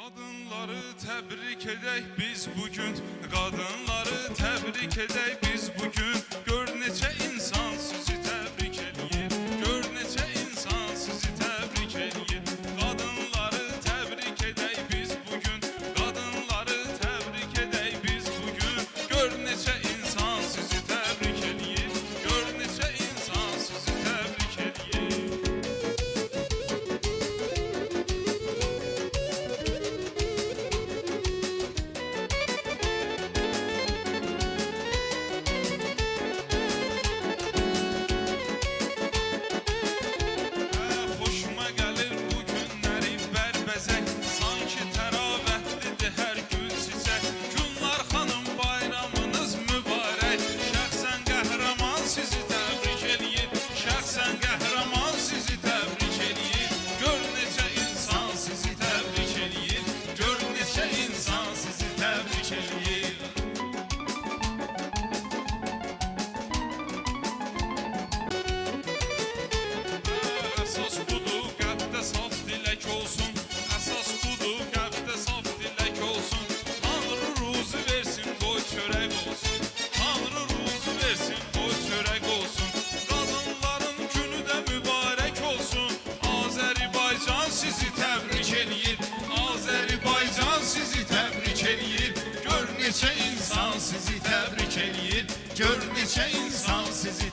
Kadınları tebrik edək biz bugün, kadınları tebrik edək biz. Ashes insan sizi tebrik eləyir Gör neçə insan sizi